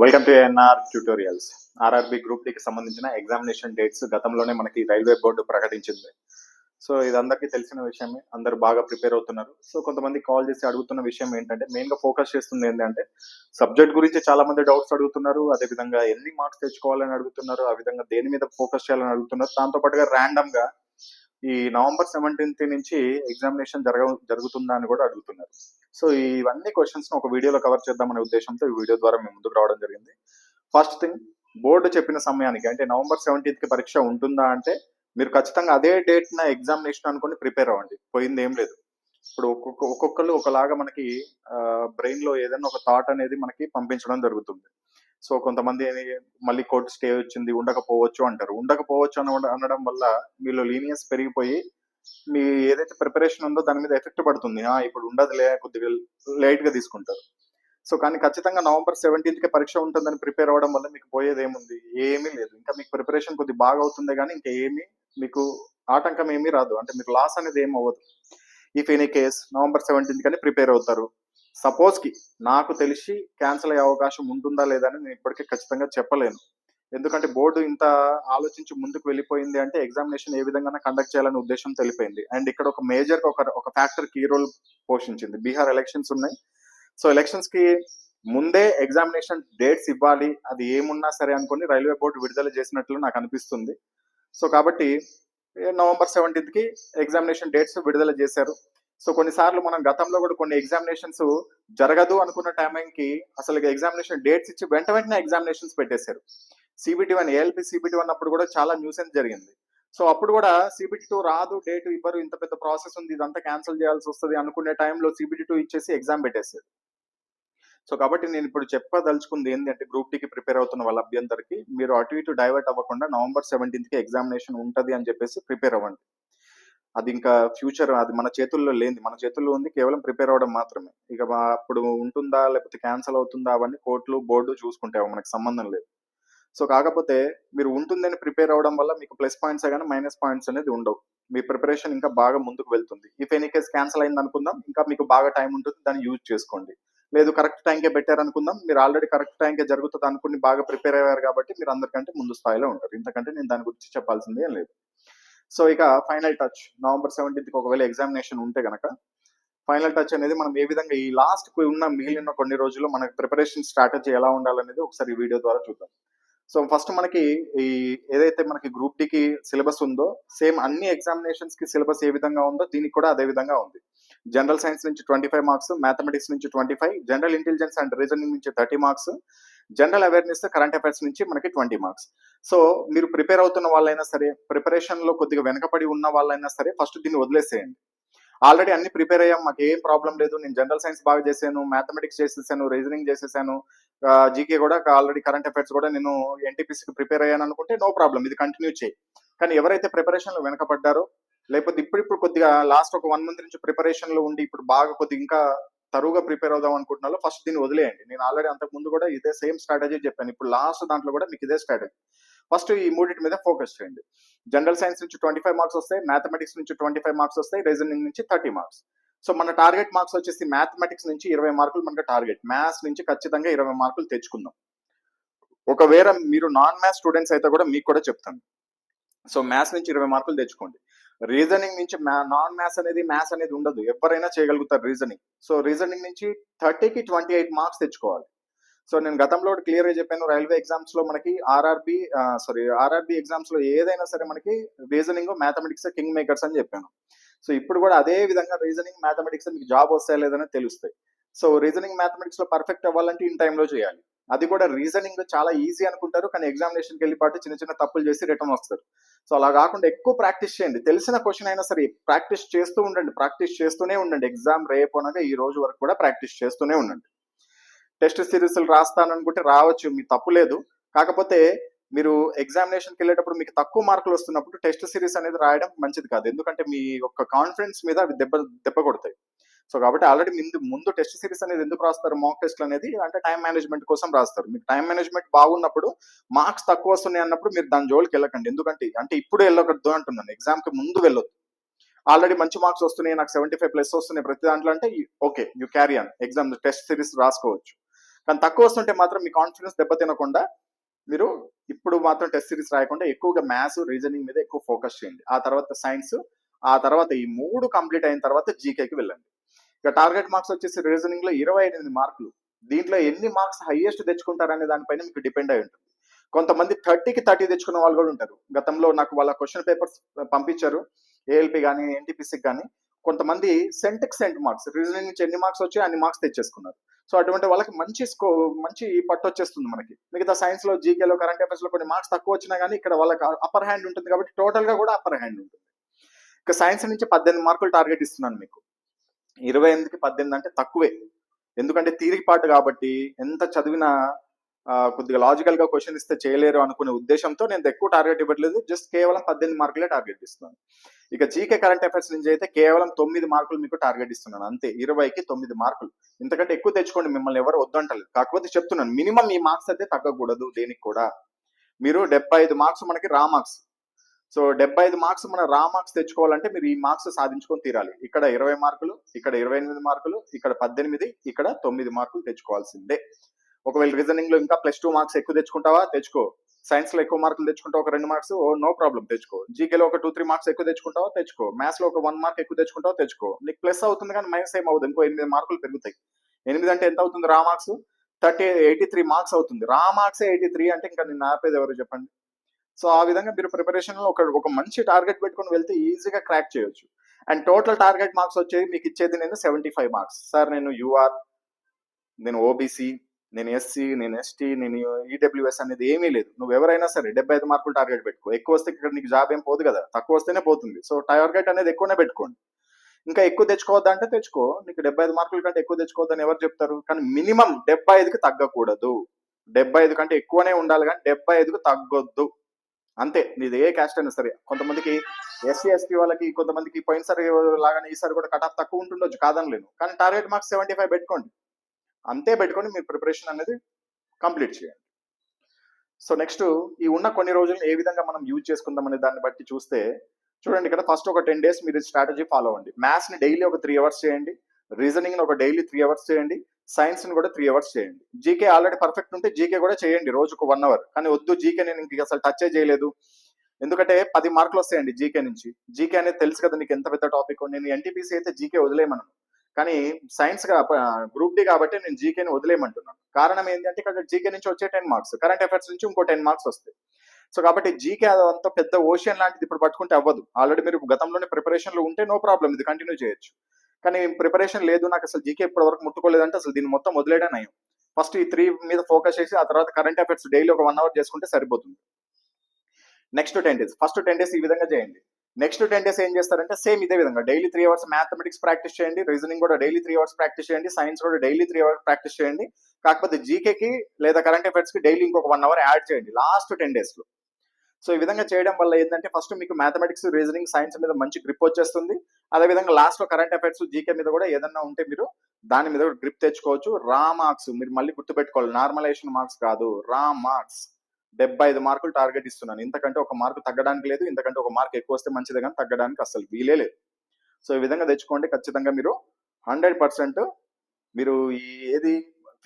Welcome to NR tutorials RRB group డికి సంబంధించిన examination dates గతంలోనే మనకి రైల్వే బోర్డు ప్రకటించింది. సో ఇది అందరికీ తెలిసిన విషయమే. అందరు బాగా ప్రిపేర్ అవుతున్నారు. సో కొంతమంది కాల్ చేసి అడుగుతున్న విషయం ఏంటంటే మెయిన్గా ఫోకస్ చేస్తుంది ఏంటంటే సబ్జెక్ట్ గురించి చాలా మంది డౌట్స్ అడుగుతున్నారు. అదే విధంగా ఎన్ని మార్క్స్ తెచ్చుకోవాలని అడుగుతున్నారు. ఆ విధంగా దేని మీద ఫోకస్ చేయాలని అడుగుతున్నారు. దాంతో పాటుగా ర్యాండమ్గా ఈ నవంబర్ సెవెంటీన్త్ నుంచి ఎగ్జామినేషన్ జరగ జరుగుతుందా అని కూడా అడుగుతున్నారు. సో ఇవన్నీ క్వశ్చన్స్ ఒక వీడియోలో కవర్ చేద్దామనే ఉద్దేశంతో ఈ వీడియో ద్వారా మేము ముందుకు రావడం జరిగింది. ఫస్ట్ థింగ్ బోర్డు చెప్పిన సమయానికి అంటే నవంబర్ సెవెంటీన్త్కి పరీక్ష ఉంటుందా అంటే మీరు ఖచ్చితంగా అదే డేట్ నా ఎగ్జామినేషన్ అనుకుని ప్రిపేర్ అవ్వండి. పోయింది ఏం లేదు. ఇప్పుడు ఒక్కొక్క ఒక్కొక్కరు ఒకలాగా మనకి బ్రెయిన్లో ఏదైనా ఒక థాట్ అనేది మనకి పంపించడం జరుగుతుంది. సో కొంతమంది మళ్ళీ కోర్టు స్టే వచ్చింది ఉండకపోవచ్చు అంటారు. ఉండకపోవచ్చు అన అనడం వల్ల మీలో లీనియన్స్ పెరిగిపోయి మీ ఏదైతే ప్రిపరేషన్ ఉందో దాని మీద ఎఫెక్ట్ పడుతుంది. ఆ, ఇప్పుడు ఉండదులే కొద్దిగా లేట్గా తీసుకుంటారు. సో కానీ ఖచ్చితంగా నవంబర్ సెవెంటీన్త్కి పరీక్ష ఉంటుందని ప్రిపేర్ అవ్వడం వల్ల మీకు పోయేది ఏముంది ఏమీ లేదు. ఇంకా మీకు ప్రిపరేషన్ కొద్ది బాగా అవుతుంది కానీ ఇంకా ఏమీ మీకు ఆటంకం ఏమీ రాదు. అంటే మీకు లాస్ అనేది ఏం అవ్వదు. If any case November seventeenth కానీ ప్రిపేర్ అవుతారు. సపోజ్కి నాకు తెలిసి క్యాన్సిల్ అయ్యే అవకాశం ఉంటుందా లేదా అని నేను ఇప్పటికీ ఖచ్చితంగా చెప్పలేను. ఎందుకంటే బోర్డు ఇంత ఆలోచించి ముందుకు వెళ్ళిపోయింది అంటే ఎగ్జామినేషన్ ఏ విధంగా కండక్ట్ చేయాలనే ఉద్దేశం తెలిపింది అండ్ ఇక్కడ ఒక మేజర్ ఒక ఒక ఫ్యాక్టర్ కీ రోల్ పోషించింది. బీహార్ ఎలక్షన్స్ ఉన్నాయి. సో ఎలక్షన్స్కి ముందే ఎగ్జామినేషన్ డేట్స్ ఇవ్వాలి. అది ఏమున్నా సరే అనుకుని రైల్వే బోర్డు విడుదల చేసినట్లు నాకు అనిపిస్తుంది. సో కాబట్టి నవంబర్ సెవెంటీన్త్కి ఎగ్జామినేషన్ డేట్స్ విడుదల చేశారు. సో కొన్నిసార్లు మనం గతంలో కూడా కొన్ని ఎగ్జామినేషన్స్ జరగదు అనుకున్న టైంకి అసలు ఎగ్జామినేషన్ డేట్స్ ఇచ్చి వెంట వెంటనే ఎగ్జామినేషన్స్ పెట్టేశారు. CBT one ALP CBT one అప్పుడు కూడా చాలా న్యూసెన్స్ జరిగింది. సో అప్పుడు కూడా సిబిటి టూ రాదు డేట్ ఇవ్వరు ఇంత పెద్ద ప్రాసెస్ ఉంది ఇదంతా క్యాన్సిల్ చేయాల్సి వస్తుంది అనుకునే టైంలో సిబిటి టూ ఇచ్చేసి ఎగ్జామ్ పెట్టేసేది. సో కాబట్టి నేను ఇప్పుడు చెప్పదలుచుకుంది ఏంటంటే గ్రూప్ టీకి ప్రిపేర్ అవుతున్న వాళ్ళ అభ్యంతరికి మీరు అటు ఇటు డైవర్ట్ అవ్వకుండా నవంబర్ సెవెంటీన్త్కి ఎగ్జామినేషన్ ఉంటుంది అని చెప్పేసి ప్రిపేర్ అవ్వండి. అది ఇంకా ఫ్యూచర్ అది మన చేతుల్లో లేనిది మన చేతుల్లో ఉంది కేవలం ప్రిపేర్ అవ్వడం మాత్రమే. ఇక అప్పుడు ఉంటుందా లేకపోతే క్యాన్సిల్ అవుతుందా అవన్నీ కోర్టులు బోర్డు చూసుకుంటాయి మనకు సంబంధం లేదు. సో కాకపోతే మీరు ఉంటుందని ప్రిపేర్ అవ్వడం వల్ల మీకు ప్లస్ పాయింట్స్ కానీ మైనస్ పాయింట్స్ అనేది ఉండవు. మీ ప్రిపరేషన్ ఇంకా బాగా ముందుకు వెళ్తుంది. ఇఫ్ ఎనీ కేస్ క్యాన్సిల్ అయింది అనుకుందాం ఇంకా మీకు బాగా టైం ఉంటుంది దాన్ని యూజ్ చేసుకోండి. లేదు కరెక్ట్ టైంకే పెట్టారు అనుకుందాం మీరు ఆల్రెడీ కరెక్ట్ టైంకే జరుగుతుంది అనుకుని బాగా ప్రిపేర్ అయ్యారు కాబట్టి మీరు అందరికంటే ముందు స్థాయిలో ఉంటారు. ఇంతకంటే నేను దాని గురించి చెప్పాల్సిందే లేదు. సో ఇక ఫైనల్ టచ్ నవంబర్ సెవెంటీన్త్కి ఒకవేళ ఎగ్జామినేషన్ ఉంటే గనక ఫైనల్ టచ్ అనేది మనం ఏ విధంగా ఈ లాస్ట్ ఉన్న మిగిలిన కొన్ని రోజుల్లో మనకి ప్రిపరేషన్ స్ట్రాటజీ ఎలా ఉండాలనేది ఒకసారి వీడియో ద్వారా చూద్దాం. సో ఫస్ట్ మనకి ఈ ఏదైతే మనకి గ్రూప్కి సిలబస్ ఉందో సేమ్ అన్ని ఎగ్జామినేషన్స్కి సిలబస్ ఏ విధంగా ఉందో దీనికి కూడా అదే విధంగా ఉంది. జనరల్ సైన్స్ నుంచి ట్వంటీ ఫైవ్ మార్క్స్ మ్యాథమెటిక్స్ నుంచి twenty five general intelligence and reasoning నుంచి thirty marks general awareness current affairs నుంచి మనకి ట్వంటీ మార్క్స్. సో మీరు ప్రిపేర్ అవుతున్న వాళ్ళైనా సరే ప్రిపరేషన్లో కొద్దిగా వెనకబడి ఉన్న వాళ్ళైనా సరే ఫస్ట్ దీన్ని వదిలేసేయండి. ఆల్రెడీ అన్ని ప్రిపేర్ అయ్యాం. మాకు ఏం ప్రాబ్లం లేదు. నేను జనరల్ సైన్స్ బాగా చేశాను. మ్యాథమెటిక్స్ చేసేసాను. రీజనింగ్ చేసేసాను. జీకే కూడా ఆల్రెడీ కరెంట్ అఫైర్స్ కూడా నేను ఎన్టీపీసీకి ప్రిపేర్ అయ్యాను అనుకుంటే నో ప్రాబ్లం. ఇది కంటిన్యూ చేయి. కానీ ఎవరైతే ప్రిపరేషన్లో వెనకబడ్డారో లేకపోతే ఇప్పుడిప్పుడు కొద్దిగా లాస్ట్ ఒక వన్ మంత్ నుంచి ప్రిపరేషన్లో ఉండి ఇప్పుడు బాగా కొద్దిగా ఇంకా తరువుగా ప్రిపేర్ అవుదాం అనుకుంటున్నారో ఫస్ట్ దీన్ని వదిలేయండి. నేను ఆల్రెడీ అంతకు ముందు కూడా ఇదే సేమ్ స్ట్రాటజీ చెప్పాను. ఇప్పుడు లాస్ట్ దాంట్లో కూడా మీకు ఇదే స్ట్రాటజీ. ఫస్ట్ ఈ మూడింటి మీద ఫోకస్ చేయండి. జనరల్ సైన్స్ నుంచి ట్వంటీ ఫైవ్ మార్క్స్ వస్తాయి మ్యాథమెటిక్స్ నుంచి ట్వంటీ ఫైవ్ మార్క్స్ వస్తాయి రీజనింగ్ నుంచి థర్టీ మార్క్స్. సో మన టార్గెట్ మార్క్స్ వచ్చేసి మ్యాథమెటిక్స్ నుంచి ఇరవై మార్కులు మనకు టార్గెట్. మ్యాథ్స్ నుంచి ఖచ్చితంగా ఇరవై మార్కులు తెచ్చుకుందాం. ఒకవేళ మీరు నాన్ మ్యాథ్స్ స్టూడెంట్స్ అయితే కూడా మీకు కూడా చెప్తాను. సో మ్యాథ్స్ నుంచి ఇరవై మార్కులు తెచ్చుకోండి. రీజనింగ్ నుంచి నాన్ మ్యాథ్స్ అనేది మ్యాథ్స్ అనేది ఉండదు. ఎవరైనా చేయగలుగుతారు రీజనింగ్. సో రీజనింగ్ నుంచి థర్టీకి ట్వంటీ ఎయిట్ మార్క్స్ తెచ్చుకోవాలి. సో నేను గతంలో క్లియర్గా చెప్పాను రైల్వే ఎగ్జామ్స్లో మనకి ఆర్ఆర్బి సారీ ఆర్ఆర్బి ఎగ్జామ్స్లో ఏదైనా సరే మనకి రీజనింగ్ మ్యాథమెటిక్స్ కింగ్ మేకర్స్ అని చెప్పాను. సో ఇప్పుడు కూడా అదే విధంగా రీజనింగ్ మ్యాథమెటిక్స్ మీకు జాబ్ వస్తాయా లేదని తెలుస్తాయి. సో రీజనింగ్ మ్యాథమెటిక్స్లో పర్ఫెక్ట్ అవ్వాలంటే ఇన్ టైంలో చేయాలి. అది కూడా రీజనింగ్ చాలా ఈజీ అనుకుంటారు కానీ ఎగ్జామినేషన్కి వెళ్ళి పాటు చిన్న చిన్న తప్పులు చేసి రిటర్న్ వస్తారు. సో అలా కాకుండా ఎక్కువ ప్రాక్టీస్ చేయండి. తెలిసిన క్వశ్చన్ అయినా సరే ప్రాక్టీస్ చేస్తూ ఉండండి. ప్రాక్టీస్ చేస్తూనే ఉండండి. ఎగ్జామ్ రేపు అనగా ఈ రోజు వరకు కూడా ప్రాక్టీస్ చేస్తూనే ఉండండి. టెస్ట్ సిరీస్లు రాస్తాననుకుంటే రావచ్చు మీ తప్పు లేదు. కాకపోతే మీరు ఎగ్జామినేషన్కి వెళ్ళేటప్పుడు మీకు తక్కువ మార్కులు వస్తున్నప్పుడు టెస్ట్ సిరీస్ అనేది రాయడం మంచిది కాదు. ఎందుకంటే మీ యొక్క కాన్ఫిడెన్స్ మీద అవి దెబ్బ దెబ్బ కొడతాయి. సో కాబట్టి ఆల్రెడీ ముందు ముందు టెస్ట్ సిరీస్ అనేది ఎందుకు రాస్తారు? మాక్ టెస్ట్ అనేది అంటే టైం మేనేజ్మెంట్ కోసం రాస్తారు. మీకు టైం మేనేజ్మెంట్ బాగున్నప్పుడు మార్క్స్ తక్కువ వస్తున్నాయి అన్నప్పుడు మీరు దాని జోలికి వెళ్ళకండి. ఎందుకంటే అంటే ఇప్పుడు వెళ్ళకూడదు అంటున్నాను. ఎగ్జామ్కి ముందు వెళ్ళొద్దు. ఆల్రెడీ మంచి మార్క్స్ వస్తున్నాయి నాకు సెవెంటీ ఫైవ్ ప్లస్ వస్తున్నాయి ప్రతి దాంట్లో అంటే okay you carry on exam test series రాసుకోవచ్చు. కానీ తక్కువ వస్తుంటే మాత్రం మీ కాన్ఫిడెన్స్ దెబ్బతినకుండా మీరు ఇప్పుడు మాత్రం టెస్ట్ సిరీస్ రాయకుండా ఎక్కువగా మ్యాథ్స్ రీజనింగ్ మీద ఎక్కువ ఫోకస్ చేయండి. ఆ తర్వాత సైన్స్ ఆ తర్వాత ఈ మూడు కంప్లీట్ అయిన తర్వాత జీకేకి వెళ్ళండి. ఇక టార్గెట్ మార్క్స్ వచ్చేసి రీజనింగ్లో ఇరవై ఎనిమిది మార్కులు. దీంట్లో ఎన్ని మార్క్స్ హైయెస్ట్ తెచ్చుకుంటారనే దానిపైన మీకు డిపెండ్ అయి ఉంటుంది. కొంతమంది థర్టీకి థర్టీ తెచ్చుకున్న వాళ్ళు కూడా ఉంటారు. గతంలో నాకు వాళ్ళ క్వశ్చన్ పేపర్స్ పంపించారు. ఏఎల్పి కానీ ఎన్టీపీసీకి కానీ కొంతమంది సెంట్కి సెంట్ మార్క్స్ రీజనింగ్ నుంచి ఎన్ని మార్క్స్ వచ్చాయి అన్ని మార్క్స్ తెచ్చేసుకున్నారు. సో అటువంటి వాళ్ళకి మంచి స్కో మంచి పట్టు వచ్చేస్తుంది మనకి. మిగతా సైన్స్లో జీకేలో కరెంట్ అఫైర్స్లో కొన్ని మార్క్స్ తక్కువ వచ్చినా కానీ ఇక్కడ వాళ్ళకి అప్పర్ హ్యాండ్ ఉంటుంది కాబట్టి టోటల్గా కూడా అప్పర్ హ్యాండ్ ఉంటుంది. ఇక సైన్స్ నుంచి పద్దెనిమిది మార్కులు టార్గెట్ ఇస్తున్నాను మీకు. ఇరవై ఎనిమిదికి పద్దెనిమిది అంటే తక్కువే. ఎందుకంటే తీరికపాటు కాబట్టి ఎంత చదివినా కొద్దిగా లాజికల్గా క్వశ్చన్ ఇస్తే చేయలేరు అనుకునే ఉద్దేశంతో నేను ఎక్కువ టార్గెట్ ఇవ్వట్లేదు. జస్ట్ కేవలం పద్దెనిమిది మార్కులే టార్గెట్ ఇస్తున్నాను. ఇక జీకే కరెంట్ అఫైర్స్ నుంచి అయితే కేవలం తొమ్మిది మార్కులు మీకు టార్గెట్ ఇస్తున్నాను. అంతే ఇరవైకి తొమ్మిది మార్కులు. ఇంతకంటే ఎక్కువ తెచ్చుకోండి మిమ్మల్ని ఎవరు వద్దంటలేదు. కాకపోతే చెప్తున్నాను మినిమం ఈ మార్క్స్ అయితే తగ్గకూడదు దేనికి కూడా. మీరు డెబ్బై ఐదు మార్క్స్ మనకి రా మార్క్స్. సో డెబ్బై ఐదు మార్క్స్ మన రా మార్క్స్ తెచ్చుకోవాలంటే మీరు ఈ మార్క్స్ సాధించుకొని తీరాలి. ఇక్కడ ఇరవై మార్కులు ఇక్కడ ఇరవై ఎనిమిది మార్కులు ఇక్కడ పద్దెనిమిది ఇక్కడ తొమ్మిది మార్కులు తెచ్చుకోవాల్సిందే. ఒకవేళ రీజనింగ్లో ఇంకా ప్లస్ టూ మార్క్స్ ఎక్కువ తెచ్చుకుంటావా? తెచ్చుకో. సైన్స్లో ఎక్కువ మార్కులు తెచ్చుకుంటావు ఒక రెండు మార్క్స్ నో ప్రాబ్లం తెచ్చుకో. జీకేలో ఒక టూ త్రీ మార్క్స్ ఎక్కువ తెచ్చుకుంటావో తెచ్చుకో. మ్యాథ్స్లో ఒక వన్ మార్క్ ఎక్కువ తెచ్చుకుంటావో తెచ్చుకో. నీకు ప్లస్ అవుతుంది కానీ మైనస్ ఏం అవుతుంది ఇంకో ఎనిమిది మార్కులు పెరుగుతాయి. ఎనిమిది అంటే ఎంత అవుతుంది? Raw marks thirty eighty three marks అవుతుంది. రా మార్క్స్ ఎయిటీ త్రీ అంటే ఇంకా నేను ఆపేది ఎవరు చెప్పండి? సో ఆ విధంగా మీరు ప్రిపరేషన్లో ఒక ఒక మంచి టార్గెట్ పెట్టుకొని వెళ్తే ఈజీగా క్రాక్ చేయొచ్చు. అండ్ టోటల్ టార్గెట్ మార్క్స్ వచ్చేది మీకు ఇచ్చేది నేను సెవెంటీ ఫైవ్ మార్క్స్ సార్ నేను యూఆర్ నేను ఓబీసీ నేను ఎస్సీ నేను ఎస్టీ నేను ఈడబ్ల్యూఎస్ అనేది ఏమీ లేదు. నువ్వు ఎవరైనా సరే డెబ్బై ఐదు మార్కులు టార్గెట్ పెట్టుకో. ఎక్కువ వస్తే ఇక్కడ నీకు జాబ్ ఏం పోదు కదా. తక్కువ వస్తేనే పోతుంది. సో టార్గెట్ అనేది ఎక్కువనే పెట్టుకోండి. ఇంకా ఎక్కువ తెచ్చుకోవద్దా అంటే తెచ్చుకో. నీకు డెబ్బై ఐదు మార్కుల కంటే ఎక్కువ తెచ్చుకోవద్దని ఎవరు చెప్తారు? కానీ మినిమం డెబ్బై ఐదుకి తగ్గకూడదు. డెబ్బై ఐదు కంటే ఎక్కువనే ఉండాలి కానీ డెబ్బై ఐదుకు తగ్గొద్దు. అంతే. నీది ఏ క్యాస్ట్ అయినా సరే. కొంతమందికి ఎస్సీ ఎస్టీ వాళ్ళకి కొంతమందికి పోయినసారి లాగానే ఈసారి కూడా కట్ ఆఫ్ తక్కువ ఉంటుండొచ్చు. కాదనలేను. కానీ టార్గెట్ మార్క్స్ సెవెంటీ ఫైవ్ పెట్టుకోండి. అంతే పెట్టుకొని మీ ప్రిపరేషన్ అనేది కంప్లీట్ చేయండి. సో నెక్స్ట్ ఈ ఉన్న కొన్ని రోజులు ఏ విధంగా మనం యూజ్ చేసుకుందాం అనే దాన్ని బట్టి చూస్తే చూడండి ఇక్కడ ఫస్ట్ ఒక టెన్ డేస్ మీరు స్ట్రాటజీ ఫాలో అవ్వండి. మ్యాథ్స్ని డైలీ ఒక త్రీ అవర్స్ చేయండి. రీజనింగ్ని ఒక డైలీ త్రీ అవర్స్ చేయండి. సైన్స్ని కూడా త్రీ అవర్స్ చేయండి. జీకే ఆల్రెడీ పర్ఫెక్ట్ ఉంటే జీకే కూడా చేయండి రోజుకు వన్ అవర్ కానీ వద్దు జీకే నేను ఇంక అసలు టచ్ చేయలేదు. ఎందుకంటే పది మార్కులు వస్తాయండి జీకే నుంచి. జీకే అనేది తెలుసు కదా నీకు ఎంత పెద్ద టాపిక్ నేను ఎన్టీపీసీ అయితే జీకే వదిలేయమను. కానీ సైన్స్ గ్రూప్ డి కాబట్టి నేను జీకేని వదిలేయమంటున్నాను. కారణం ఏంటంటే ఇక్కడ జీకే నుంచి వచ్చే టెన్ మార్క్స్. కరెంట్ అఫైర్స్ నుంచి ఇంకో టెన్ మార్క్స్ వస్తాయి. సో కాబట్టి జీకే అంత పెద్ద ఓషన్ లాంటిది ఇప్పుడు పట్టుకుంటే అవ్వదు. ఆల్రెడీ మీరు గతంలోనే ప్రిపరేషన్లు ఉంటే నో ప్రాబ్లం ఇది కంటిన్యూ చేయొచ్చు. కానీ ప్రిపరేషన్ లేదు నాకు అసలు జీకే ఇప్పటి వరకు ముట్టుకోలేదంటే అసలు దీన్ని మొత్తం వదిలేయడం నయం. ఫస్ట్ ఈ త్రీ మీద ఫోకస్ చేసి ఆ తర్వాత కరెంట్ అఫైర్స్ డైలీ ఒక వన్ అవర్ చేసుకుంటే సరిపోతుంది. Next ten days. First ten days ఈ విధంగా చేయండి. నెక్స్ట్ టెన్ డేస్ ఏం చేస్తారంటే సేమ్ ఇదే విధంగా daily three hours mathematics practice చేయండి రీజనింగ్ కూడా డైలీ త్రీ అవర్స్ ప్రాక్టీస్ చేయండి సైన్స్ కూడా డైలీ త్రీ అవర్స్ ప్రాక్టీస్ చేయండి. కాకపోతే జీకేకి లేదా కరెంట్ అఫైర్స్కి డైలీ ఇంకొక వన్ అవర్ యాడ్ చేయండి లాస్ట్ టెన్ డేస్లో. సో ఈ విధంగా చేయడం వల్ల ఏంటంటే ఫస్ట్ మీకు మ్యాథమెటిక్స్ రీజనింగ్ సైన్స్ మీద మంచి గ్రిప్ వచ్చేస్తుంది. అదేవిధంగా లాస్ట్లో కరెంట్ అఫైర్స్ జీకే మీద కూడా ఏదన్నా ఉంటే మీరు దాని మీద గ్రిప్ తెచ్చుకోవచ్చు. రా మార్క్స్ మీరు మళ్ళీ గుర్తుపెట్టుకోవాలి నార్మలైజేషన్ మార్క్స్ కాదు రా మార్క్స్. డెబ్బై ఐదు మార్కులు టార్గెట్ ఇస్తున్నాను. ఇంతకంటే ఒక మార్కు తగ్గడానికి లేదు ఇంతకంటే ఒక మార్క్ ఎక్కువ వస్తే మంచిది కానీ తగ్గడానికి అసలు వీలే లేదు. సో ఈ విధంగా తెచ్చుకోండి. ఖచ్చితంగా మీరు హండ్రెడ్ పర్సెంట్ మీరు ఏది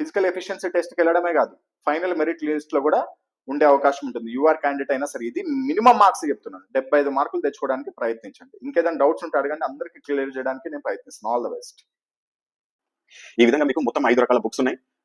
ఫిజికల్ ఎఫిషియన్సీ టెస్ట్కి వెళ్ళడమే కాదు ఫైనల్ మెరిట్ లిస్ట్లో కూడా ఉండే అవకాశం ఉంటుంది. యూఆర్ క్యాండిడేట్ అయినా సరే ఇది మినిమం మార్క్స్ చెప్తున్నాను. డెబ్బై ఐదు మార్కులు తెచ్చుకోవడానికి ప్రయత్నించండి. ఇంకేదైనా డౌట్స్ ఉంటే అడగండి. అందరికీ క్లియర్ చేయడానికి నేను ప్రయత్నిస్తాను. ఆల్ ద బెస్ట్ ఈ విధంగా మీకు మొత్తం ఐదు రకాల బుక్స్ ఉన్నాయి.